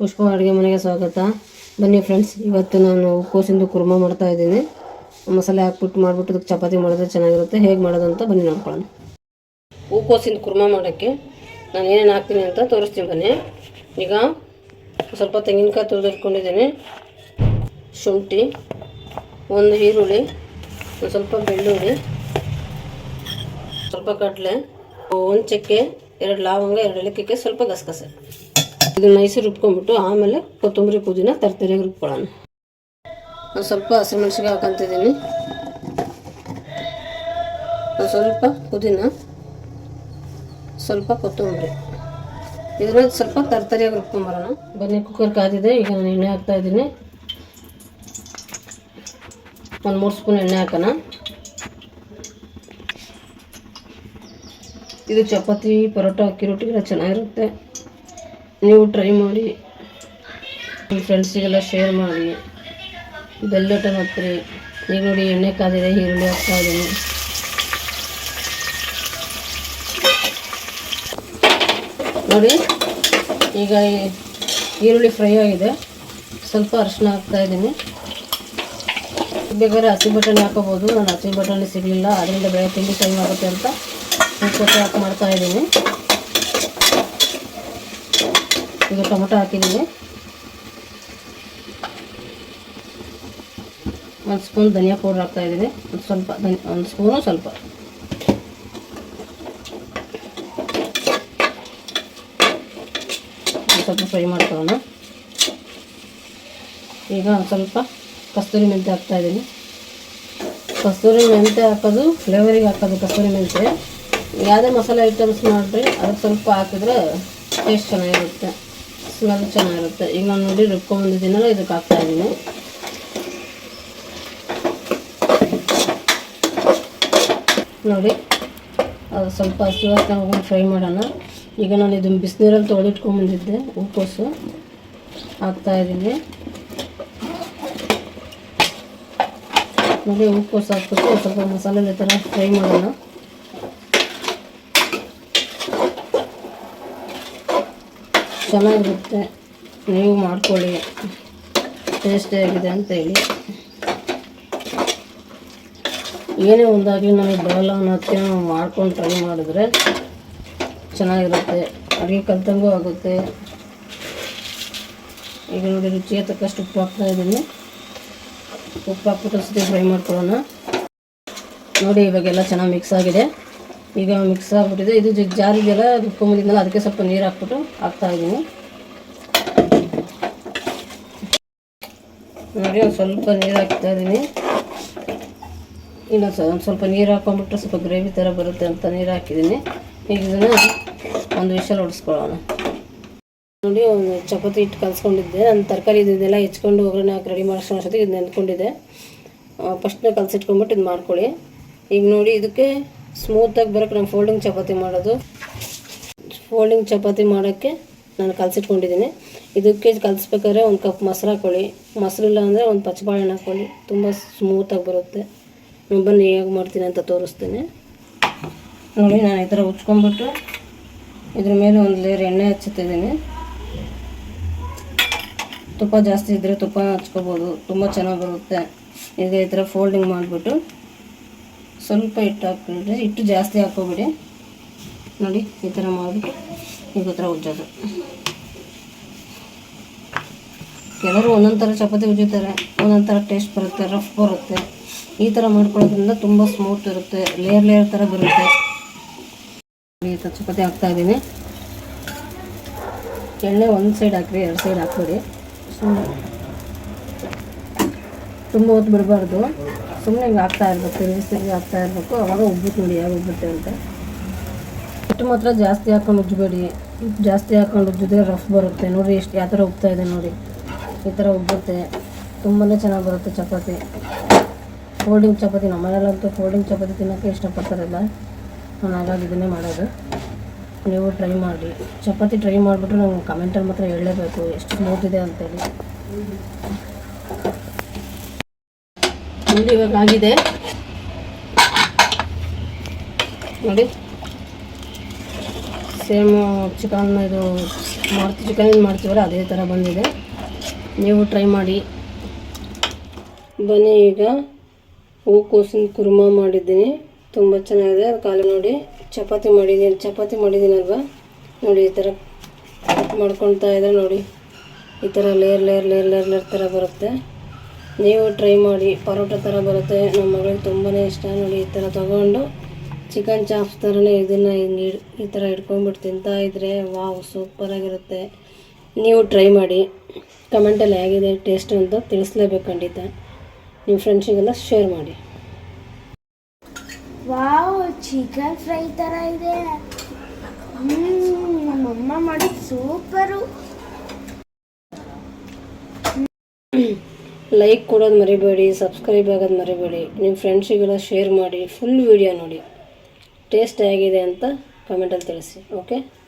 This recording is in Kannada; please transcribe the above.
ಪುಷ್ಪ ಅಡುಗೆ ಮನೆಗೆ ಸ್ವಾಗತ. ಬನ್ನಿ ಫ್ರೆಂಡ್ಸ್ ಇವತ್ತು ನಾನು ಕೋಸಿಂದು ಕುರ್ಮ ಮಾಡ್ತಾ ಇದ್ದೀನಿ. ಮಸಾಲೆ ಹಾಕ್ಬಿಟ್ಟು ಮಾಡಿಬಿಟ್ಟು ಅದಕ್ಕೆ ಚಪಾತಿ ಮಾಡಿದ್ರೆ ಚೆನ್ನಾಗಿರುತ್ತೆ. ಹೇಗೆ ಮಾಡೋದು ಅಂತ ಬನ್ನಿ ನೋಡ್ಕೊಳ್ಳೋಣ. ಹೂಕೋಸಿಂದ ಕುರ್ಮ ಮಾಡೋಕ್ಕೆ ನಾನು ಏನೇನು ಹಾಕ್ತೀನಿ ಅಂತ ತೋರಿಸ್ತೀನಿ ಬನ್ನಿ. ಈಗ ಸ್ವಲ್ಪ ತೆಂಗಿನಕಾಯಿ ತುರಿದಿಟ್ಕೊಂಡಿದ್ದೀನಿ. ಶುಂಠಿ, ಒಂದು ಈರುಳ್ಳಿ, ಒಂದು ಸ್ವಲ್ಪ ಬೆಳ್ಳುಳ್ಳಿ, ಸ್ವಲ್ಪ ಕಡಲೆ, ಒಂದು ಚಕ್ಕೆ, ಎರಡು ಲವಂಗ, ಎರಡು ಏಲಕ್ಕಿಗೆ ಸ್ವಲ್ಪ ಗಸಗಸೆ. ಇದನ್ನ ಮೈಸೂರು ರುಬ್ಕೊಂಡ್ಬಿಟ್ಟು ಆಮೇಲೆ ಕೊತ್ತಂಬರಿ ಪುದೀನ ತರ್ತರಿಯಾಗಿ ರುಬ್ಕೊಳ್ಳೋಣ. ಒಂದು ಸ್ವಲ್ಪ ಹಸಿಮೆಣ್ಸಿಗೆ ಹಾಕೊಂತಿದ್ದೀನಿ ಒಂದು ಸ್ವಲ್ಪ ಪುದೀನ, ಸ್ವಲ್ಪ ಕೊತ್ತಂಬರಿ. ಇದನ್ನ ಸ್ವಲ್ಪ ತರ್ತರಿಯಾಗಿ ರುಬ್ಕೊಂಬರೋಣ. ಬನ್ನಿ ಕುಕ್ಕರ್ ಕಾದಿದೆ. ಈಗ ನಾನು ಎಣ್ಣೆ ಹಾಕ್ತಾ ಇದ್ದೀನಿ. ಒಂದು ಮೂರು ಸ್ಪೂನ್ ಎಣ್ಣೆ ಹಾಕೋಣ. ಇದು ಚಪಾತಿ, ಪರೋಟ, ಅಕ್ಕಿ ರೊಟ್ಟಿಗೆಲ್ಲ ಚೆನ್ನಾಗಿರುತ್ತೆ. ನೀವು ಟ್ರೈ ಮಾಡಿ. ನಿಮ್ಮ ಫ್ರೆಂಡ್ಸಿಗೆಲ್ಲ ಶೇರ್ ಮಾಡಿ. ಬೆಲ್ಲ ಟಮಾತ್ರಿ ಈಗ ನೋಡಿ ಎಣ್ಣೆ ಕಾದಿದೆ, ಈರುಳ್ಳಿ ಹಾಕ್ತಾ ಇದ್ದೀನಿ. ನೋಡಿ, ಈಗ ಈರುಳ್ಳಿ ಫ್ರೈ ಆಗಿದೆ. ಸ್ವಲ್ಪ ಅರಿಶಿನ ಹಾಕ್ತಾ ಇದ್ದೀನಿ. ಬೇಕಾದ್ರೆ ಹಸಿ ಬಟಾಣಿ ಹಾಕೋಬೋದು. ನಾನು ಹಸಿ ಬಟಾಣಿ ಸಿಗಲಿಲ್ಲ. ಅದರಿಂದ ಬೆಳೆ ತಿಂಡಿ ಟೈಮ್ ಆಗುತ್ತೆ ಅಂತ. ಸ್ವಲ್ಪ ಹಾಕಿ ಮಾಡ್ತಾ ಇದ್ದೀನಿ. ಈಗ ಟೊಮೊಟೊ ಹಾಕಿದ್ದೀನಿ. ಒಂದು ಸ್ಪೂನ್ ಧನಿಯಾ ಪೌಡ್ರ್ ಹಾಕ್ತಾ ಇದ್ದೀನಿ. ಒಂದು ಸ್ವಲ್ಪ ಧನಿ, ಒಂದು ಸ್ಪೂನು ಸ್ವಲ್ಪ. ಸ್ವಲ್ಪ ಫ್ರೈ ಮಾಡ್ಕೊಳ್ಳೋಣ. ಈಗ ಒಂದು ಸ್ವಲ್ಪ ಕಸ್ತೂರಿ ಮೆಂತ್ಯ ಹಾಕ್ತಾ ಇದ್ದೀನಿ. ಕಸ್ತೂರಿ ಮೆಂತೆ ಹಾಕೋದು, ಫ್ಲೇವರಿಗೆ ಹಾಕೋದು ಕಸ್ತೂರಿ ಮೆಂತ್ಯ ಯಾವುದೇ ಮಸಾಲೆ ಐಟಮ್ಸ್ ಮಾಡಿರಿ ಅದಕ್ಕೆ ಸ್ವಲ್ಪ ಹಾಕಿದ್ರೆ ಟೇಸ್ಟ್ ಚೆನ್ನಾಗಿರುತ್ತೆ. ಸ್ಮೆಲ್ ಚೆನ್ನಾಗಿರುತ್ತೆ. ಈಗ ನಾನು ನೋಡಿ ರುಬ್ಕೊಂಡ್ಬಂದಿದ್ದೀನಲ್ಲ ಇದಕ್ಕೆ ಹಾಕ್ತಾ ಇದ್ದೀನಿ. ನೋಡಿ, ಅದು ಸ್ವಲ್ಪ ಹಸಿ ವಾಸನೆ ಹೋಗಿ ಫ್ರೈ ಮಾಡೋಣ. ಈಗ ನಾನು ಇದನ್ನು ಬಿಸಿನೀರಲ್ಲಿ ತೊಳೆದಿಟ್ಕೊಂಡ್ಬಂದಿದ್ದೆ ಹೂಕೋಸು ಹಾಕ್ತಾ ಇದ್ದೀನಿ. ನೋಡಿ ಹೂಕೋಸು ಹಾಕ್ಬಿಟ್ಟು ಸ್ವಲ್ಪ ಮಸಾಲೆ ಥರ ಫ್ರೈ ಮಾಡೋಣ. ಚೆನ್ನಾಗಿರುತ್ತೆ. ನೀವು ಮಾಡ್ಕೊಳ್ಳಿ. ಟೇಸ್ಟಿಯಾಗಿದೆ ಅಂತ ಹೇಳಿ. ಏನೇ ಒಂದಾಗಲಿ ನನಗೆ ಬರಲ್ಲ ಅನ್ನೋದಕ್ಕೆ ನಾವು ಮಾಡ್ಕೊಂಡು ಟ್ರೈ ಮಾಡಿದ್ರೆ ಚೆನ್ನಾಗಿರುತ್ತೆ. ಅಡುಗೆ ಕಲ್ತಂಗೂ ಆಗುತ್ತೆ. ಈಗ ನೋಡಿ ರುಚಿಗೆ ತಕ್ಕಷ್ಟು ಉಪ್ಪು ಹಾಕ್ತಾ ಇದ್ದೀನಿ. ಉಪ್ಪು ಹಾಕ್ಬಿಟ್ಟು ಸತಿ ಫ್ರೈ ಮಾಡ್ಕೊಳ್ಳೋಣ. ನೋಡಿ ಇವಾಗೆಲ್ಲ ಚೆನ್ನಾಗಿ ಮಿಕ್ಸ್ ಆಗಿದೆ. ಈಗ ಮಿಕ್ಸ್ ಆಗಿಬಿಟ್ಟಿದೆ. ಇದು ಜಾರಿಗೆಲ್ಲ ರುಬ್ಕೊಂಬಂದಿದ್ನಲ್ಲ ಅದಕ್ಕೆ ಸ್ವಲ್ಪ ನೀರು ಹಾಕ್ಬಿಟ್ಟು ಹಾಕ್ತಾ ಇದ್ದೀನಿ. ನೋಡಿ, ಒಂದು ಸ್ವಲ್ಪ ನೀರು ಹಾಕ್ತಾ ಇದ್ದೀನಿ. ಇನ್ನೊಂದು ಒಂದು ಸ್ವಲ್ಪ ನೀರು ಹಾಕೊಂಡ್ಬಿಟ್ರೆ ಸ್ವಲ್ಪ ಗ್ರೇವಿ ಥರ ಬರುತ್ತೆ ಅಂತ ನೀರು ಹಾಕಿದ್ದೀನಿ. ಈಗ ಇದನ್ನು ಒಂದು ವಿಷಲ್ ಹೊಡೆಸ್ಕೊಳ್ಳೋಣ. ನೋಡಿ, ಒಂದು ಚಪಾತಿ ಹಿಟ್ಟು ಕಲಿಸ್ಕೊಂಡಿದ್ದೆ. ನಾನು ತರಕಾರಿ ಇದನ್ನೆಲ್ಲ ಹೆಚ್ಕೊಂಡು ಒಗ್ಗರಣೆ ಹಾಕಿ ರೆಡಿ ಮಾಡಿಸೋ ಅಷ್ಟೊತ್ತಿಗೆ ಇದು ನೆನ್ಕೊಂಡಿದ್ದೆ ಫಸ್ಟ್ನೇ ಕಲಸಿಟ್ಕೊಂಡ್ಬಿಟ್ಟು ಇದು ಮಾಡ್ಕೊಳ್ಳಿ. ಈಗ ನೋಡಿ, ಇದಕ್ಕೆ ಸ್ಮೂತಾಗಿ ಬರೋಕ್ಕೆ ನಾನು ಫೋಲ್ಡಿಂಗ್ ಚಪಾತಿ ಮಾಡೋದು. ಫೋಲ್ಡಿಂಗ್ ಚಪಾತಿ ಮಾಡೋಕ್ಕೆ ನಾನು ಕಲಸಿಟ್ಕೊಂಡಿದ್ದೀನಿ. ಇದಕ್ಕೆ ಕಲಿಸ್ಬೇಕಾದ್ರೆ ಒಂದು ಕಪ್ ಮೊಸರು ಹಾಕ್ಕೊಳ್ಳಿ. ಮೊಸರಿಲ್ಲ ಅಂದರೆ ಒಂದು ಪಚ್ಚಬಾಳೆಹಣ್ಣು ಹಾಕ್ಕೊಳ್ಳಿ. ತುಂಬ ಸ್ಮೂತಾಗಿ ಬರುತ್ತೆ. ನಾನು ಬನ್ನಿ, ಹೇಗೆ ಮಾಡ್ತೀನಿ ಅಂತ ತೋರಿಸ್ತೀನಿ. ನೋಡಿ, ನಾನು ಈ ಥರ ಉಚ್ಕೊಂಡ್ಬಿಟ್ಟು ಇದ್ರ ಮೇಲೆ ಒಂದು ಲೇಯರ್ ಎಣ್ಣೆ ಹಚ್ಚುತ್ತಿದ್ದೀನಿ. ತುಪ್ಪ ಜಾಸ್ತಿ ಇದ್ದರೆ ತುಪ್ಪ ಹಚ್ಕೋಬೋದು. ತುಂಬ ಚೆನ್ನಾಗಿ ಬರುತ್ತೆ. ಈಗ ಈ ಥರ ಫೋಲ್ಡಿಂಗ್ ಮಾಡಿಬಿಟ್ಟು ಸ್ವಲ್ಪ ಹಿಟ್ಟು ಹಾಕ್ಬಿಟ್ರೆ ಹಿಟ್ಟು ಜಾಸ್ತಿ ಹಾಕೋಬೇಡಿ ನೋಡಿ, ಈ ಥರ ಮಾಡಿಬಿಟ್ಟು ಈ ಥರ ಉಜ್ಜೋದು. ಕೆಲವರು ಒಂದೊಂದು ಥರ ಚಪಾತಿ ಉಜ್ಜುತ್ತಾರೆ, ಒಂದೊಂದು ಥರ ಟೇಸ್ಟ್ ಬರುತ್ತೆ ರಫ್ ಬರುತ್ತೆ. ಈ ಥರ ಮಾಡ್ಕೊಳ್ಳೋದ್ರಿಂದ ತುಂಬ ಸ್ಮೂತ್ ಇರುತ್ತೆ ಲೇಯರ್ ಲೇಯರ್ ಥರ ಬರುತ್ತೆ. ಈ ಥರ ಚಪಾತಿ ಹಾಕ್ತಾ ಇದ್ದೀನಿ. ಎಣ್ಣೆ ಒಂದು ಸೈಡ್ ಹಾಕ್ರಿ, ಎರಡು ಸೈಡ್ ಹಾಕ್ಬೇಡಿ. ತುಂಬ ಹೊತ್ತು ಬಿಡಬಾರ್ದು. ಸುಮ್ಮನೆ ಹಿಂಗೆ ಆಗ್ತಾ ಇರಬೇಕು ತಿರುಗಿಸಿ ಆಗ್ತಾ ಇರಬೇಕು ಅವಾಗ ಉಬ್ಬುತ್ತೆ ನೋಡಿ ಯಾವ ಉಬ್ಬುತ್ತೆ ಅಂತ. ಹಿಟ್ಟು ಮಾತ್ರ ಜಾಸ್ತಿ ಹಾಕೊಂಡು ಉಜ್ಜಬೇಡಿ ಜಾಸ್ತಿ ಹಾಕೊಂಡು ಉಜ್ಜಿದ್ರೆ ರಫ್ ಬರುತ್ತೆ. ನೋಡಿ ಎಷ್ಟು ಯಾವ ಥರ ಉಬ್ತಾ ಇದೆ ನೋಡಿ. ಈ ಥರ ಉಬ್ಬುತ್ತೆ ತುಂಬಾ ಚೆನ್ನಾಗಿ ಬರುತ್ತೆ ಚಪಾತಿ. ಫೋಲ್ಡಿಂಗ್ ಚಪಾತಿ, ನಮ್ಮ ಮನೆಯಲ್ಲಂತೂ ಫೋಲ್ಡಿಂಗ್ ಚಪಾತಿ ತಿನ್ನೋಕ್ಕೆ ಇಷ್ಟಪಡ್ತಾರಲ್ಲ. ನಾನು ಹಾಗಾಗಿ ಇದನ್ನೇ ಮಾಡೋದು. ನೀವು ಟ್ರೈ ಮಾಡಿ. ಚಪಾತಿ ಟ್ರೈ ಮಾಡಿಬಿಟ್ರೆ ನಂಗೆ ಕಮೆಂಟಲ್ಲಿ ಮಾತ್ರ ಹೇಳಲೇಬೇಕು. ಎಷ್ಟು ಸ್ಮೂತ್ ಇದೆ ಅಂತೇಳಿ. ನೋಡಿ ಇವಾಗ ಆಗಿದೆ. ನೋಡಿ. ಸೇಮ್ ಚಿಕನ್ ಇದು ಮಾಡ್ತೀವಿ ಚಿಕನ್ ಮಾಡ್ತೀವಲ್ಲ, ಅದೇ ಥರ ಬಂದಿದೆ. ನೀವು ಟ್ರೈ ಮಾಡಿ. ಬನ್ನಿ ಈಗ. ಹೂಕೋಸಿನ ಕುರ್ಮ ಮಾಡಿದ್ದೀನಿ. ತುಂಬ ಚೆನ್ನಾಗಿದೆ. ಖಾಲಿ ನೋಡಿ ಚಪಾತಿ ಮಾಡಿದ್ದೀನಿ. ಚಪಾತಿ ಮಾಡಿದ್ದೀನಲ್ವ? ನೋಡಿ, ಈ ಥರ ಕಟ್ ಮಾಡ್ಕೊಳ್ತಾ ಇದ್ದಾರೆ ನೋಡಿ. ಈ ಥರ layer layer layer layer layer ಥರ ಬರುತ್ತೆ. ನೀವು ಟ್ರೈ ಮಾಡಿ, ಪರೋಟ ಥರ ಬರುತ್ತೆ. ನಮ್ಮ ಮಗಳಿಗೆ ತುಂಬಾ ಇಷ್ಟ. ನೋಡಿ, ಈ ಥರ ತೊಗೊಂಡು ಚಿಕನ್ ಚಾಪ್ಸ್ ಥರನೇ ಇದನ್ನು ಹಿಂಗೆ ಈ ಥರ ಇಟ್ಕೊಂಡ್ಬಿಟ್ಟು ತಿಂತಾಯಿದ್ರೆ ವಾವ್ ಸೂಪರಾಗಿರುತ್ತೆ ನೀವು ಟ್ರೈ ಮಾಡಿ. ಕಮೆಂಟಲ್ಲಿ ಹೇಗಿದೆ ಟೇಸ್ಟ್ ಅಂತ ತಿಳಿಸ್ಲೇಬೇಕು ಖಂಡಿತ. ನಿಮ್ಮ ಫ್ರೆಂಡ್ಸಿಗೆಲ್ಲ ಶೇರ್ ಮಾಡಿ. ವಾವ್ ಚಿಕನ್ ಫ್ರೈ ಥರ ಇದೆ. ನಮ್ಮಮ್ಮ ಮಾಡಿದ ಸೂಪರು ಲೈಕ್ ಕೊಡೋದು ಮರಿಬೇಡಿ ಸಬ್ಸ್ಕ್ರೈಬ್ ಆಗೋದು ಮರಿಬೇಡಿ ನಿಮ್ಮ ಫ್ರೆಂಡ್ಸಿಗೆಲ್ಲ ಶೇರ್ ಮಾಡಿ ಫುಲ್ ವೀಡಿಯೋ ನೋಡಿ. ಟೇಸ್ಟ್ ಹೇಗಿದೆ ಅಂತ ಕಮೆಂಟಲ್ಲಿ ತಿಳಿಸಿ ಓಕೆ